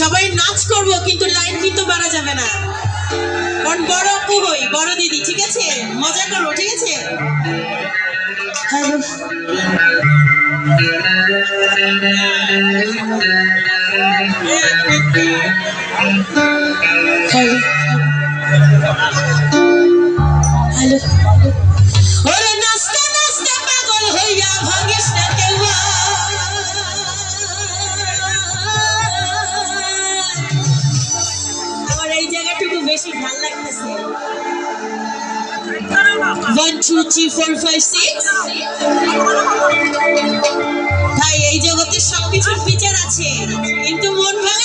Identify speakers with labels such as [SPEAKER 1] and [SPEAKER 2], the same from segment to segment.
[SPEAKER 1] সবাই নাচ করব, কিন্তু লাইন কিন্তু বাড়া যাবে না। কারণ বড় আপু হই, বড় দিদি, ঠিক আছে? মজা করব, ঠিক আছে? Two three four five six ভাই এই জগতে সবকিছুর বিচার আছে কিন্তু মন ভাঙার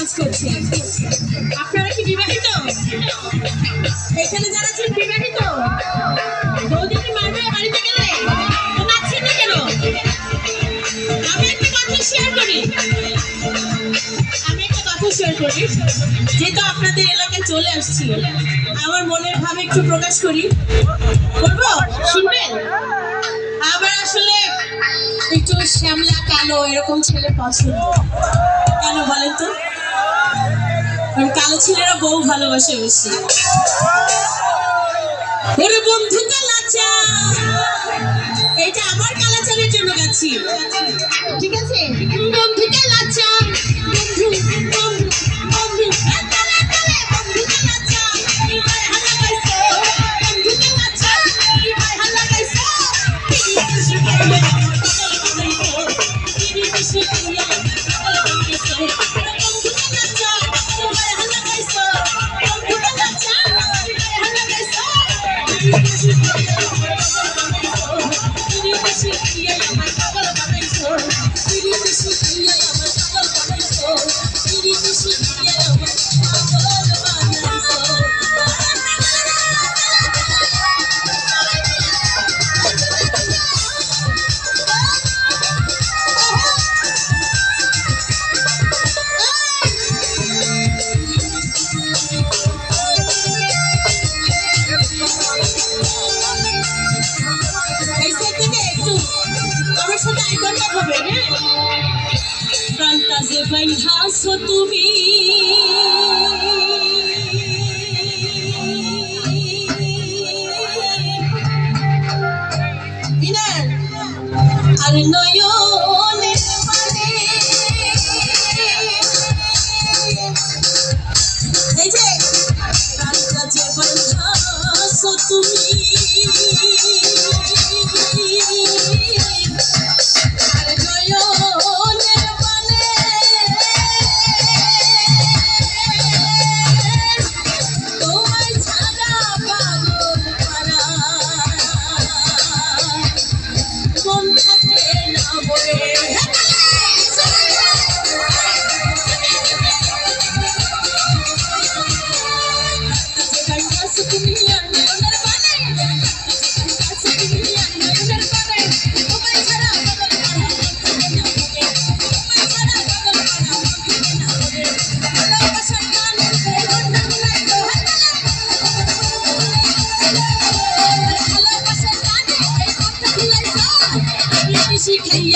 [SPEAKER 1] ডান্স করছে। আপনারা কি বিবাহিত? এখানে যারা আছেন বিবাহিত? বৌদিকে মারবে বাড়িতে কেন? শেয়ার করি। আমি একটা কথা শেয়ার করি। যেহেতু আপনাদের এলাকায় চলে আসছি, আমার মনের ভাব একটু প্রকাশ করি। বলব? শুনবেন? আমার আসলে একটু শ্যামলা, কালো, এরকম ছেলে পছন্দ। কেন বলেন তো? কালো ছেলেরা বউ ভালোবাসে বেশি। ওরে বন্ধু কালাচা এটা আমার কালাচারের জন্য গাছি ঠিক আছে। বন্ধু কালাচা বাইন্ধাছো তুমি বিনার আর নয়নের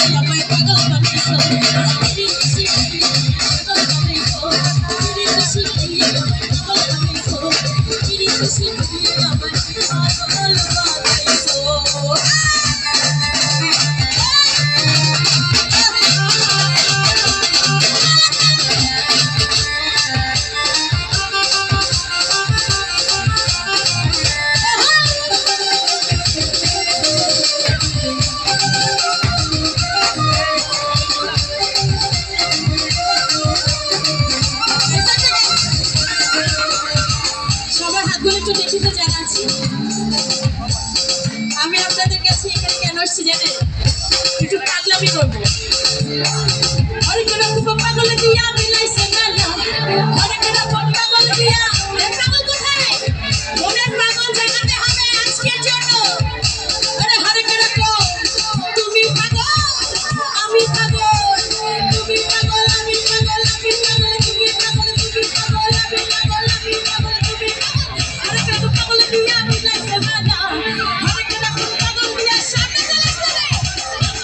[SPEAKER 1] শিখাইয়া আমায়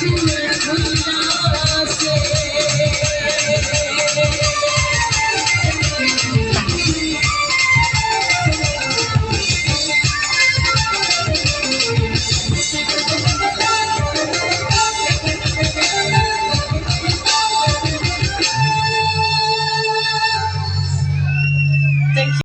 [SPEAKER 1] Thank you.